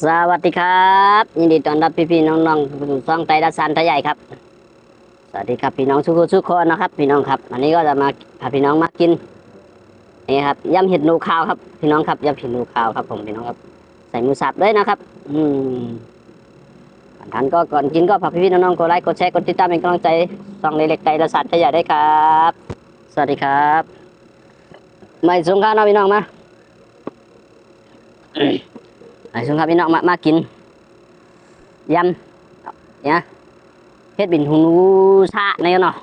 สวัสดีครับยินดีต้อนรับพี่ๆน้องๆสู่ช่องไตรดัสสันทยใหญ่ครับ สวัสดีครับพี่น้องทุกคนทุกคนนะครับ พี่น้องครับวันนี้ก็จะมาพาพี่น้องมากินนี่ครับยำเห็ดหนูขาวครับ พี่น้องครับยำเห็ดหนูขาวครับ ผมพี่น้องครับ ใส่หมูสับด้วยนะครับ อืมก่อนทานก็ก่อนกินก็ฝากพี่ๆน้องๆกดไลค์กดแชร์กดติดตามเป็นกำลังใจช่องเล็กๆไตรดัสสันทยใหญ่ได้ครับ สวัสดีครับไม่สงข้าวนาะพี่น้องมา สงครับพี่น้องมามากินยำเนี่ยเฮ็ดบินหูนูชะในเนาะ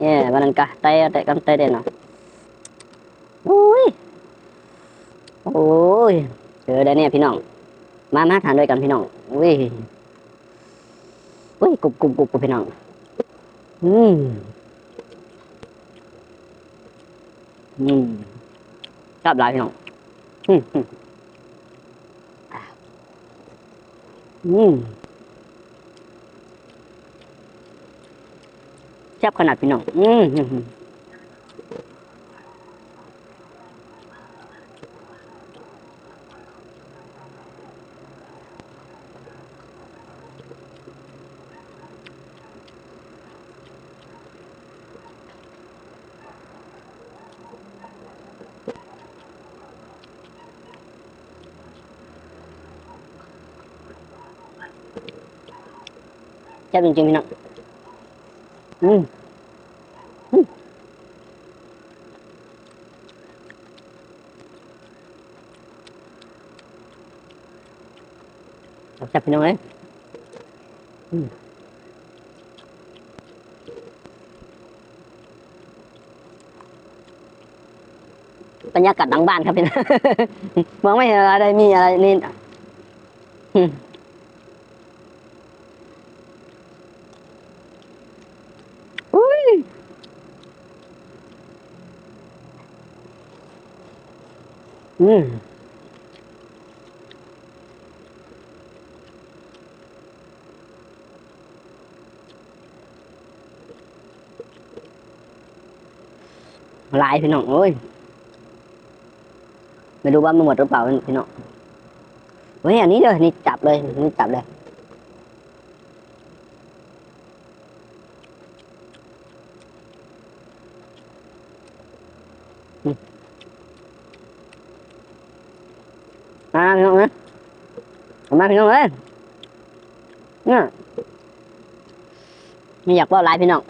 เนี่ยวันนั้นกะไตไตกันไตเด่นเนาะโอ้ยโอ้ยเจอได้เนี่ยพี่น้องมามาทานด้วยกันพี่น้องอุ้ยอุ้ยกุบกรุบกรุบกรุบพี่น้องอืมอืมชอบหลายพี่น้องอืม อืมอืมแซ่บขนาดพี่น้อง อืม แซ่บจริงๆพี่น้องอืมอืมแซ่บพี่น้องเอ้ยอืมบรรยากาศหลังบ้านครับพี่น้องมองไม่เห็นอะไรมีอะไรนี่อืม อุ้ย อืมลายพี่น้องโอ้ยไม่รู้ว่ามันหมดหรือเปล่าพี่น้องเฮ้ยอันนี้เลยนี่จับเลยนี่จับเลยอืมาพี่น้องนะเอามาพี่น้องเอ้ยเนี่ยไม่อยากว่าลายพี่น้อง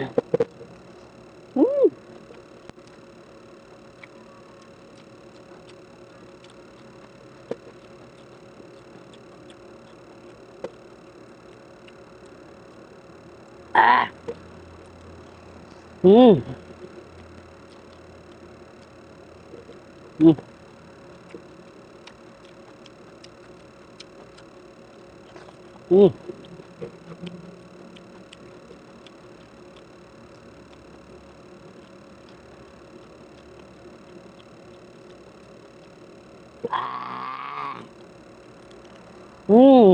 อืมอ่าอืม อืมอืม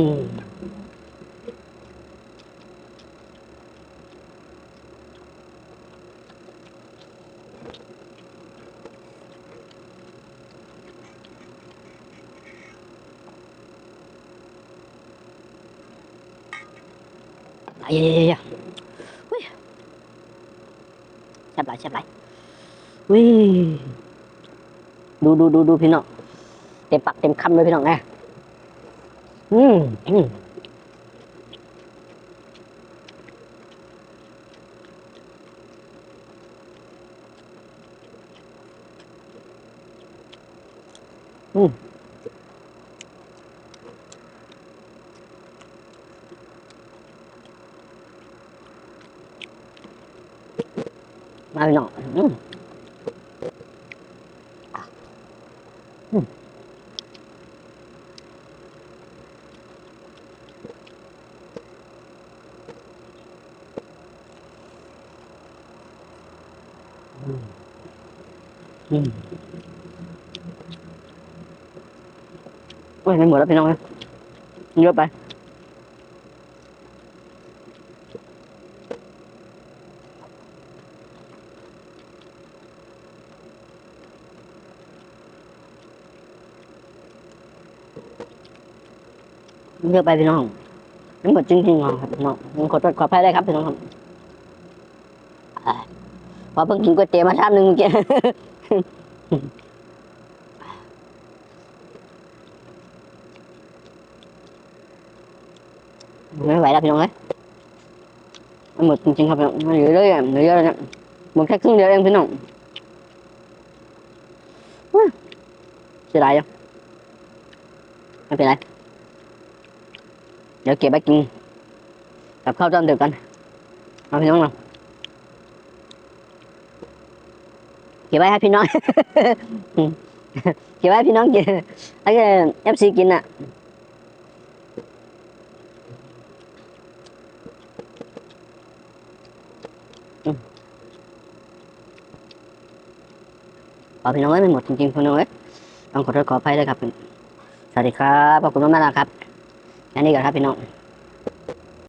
อ่าอืมไอ้ยยยอุ้ยแซ่บหลายแซ่บหลายอุ้ยดูดูดูดูพี่น้อง เต็มปากเต็มคำเลยพี่น้องไงอืมอืมอืมมาพี่น้องอืมอืมอืม โอ้ยไม่หมดแล้วพี่น้องนะ เยอะไปเยอะไปพี่น้องมันหมดจริงๆครับพี่น้องผมขอโทษขออภัยได้ครับพี่น้องครับอ่าเพอเพิ่งกินก๋วยเตี๋ยวมาชามหนึ่งเมื่อกี้ไม่ไหวแล้วพี่น้องเอ้ยมันหมดจริงๆครับพี่น้องมันเหลือเยอะเหลือเยอะเลยเนี่ยหมดแค่ครึ่งเดียวเองพี่น้องเสียดายจัง ไม่เป็นไร เดี๋ยวเก็บไปกินกับข้าวต้มเดือดกันเอาพี่น้องเราเก็บไว้ให้พี่น้อง เก็บไว้พี่น้องกินไอ้เอฟซีกินอะขอพี่น้องเอ้ไม่หมดจริงๆพี่น้องเอ้ยต้องขอโทษขออภัยด้วยครับ สวัสดีครับ ขอบคุณมากๆนะครับอันนี้ก่อนครับพี่น้อง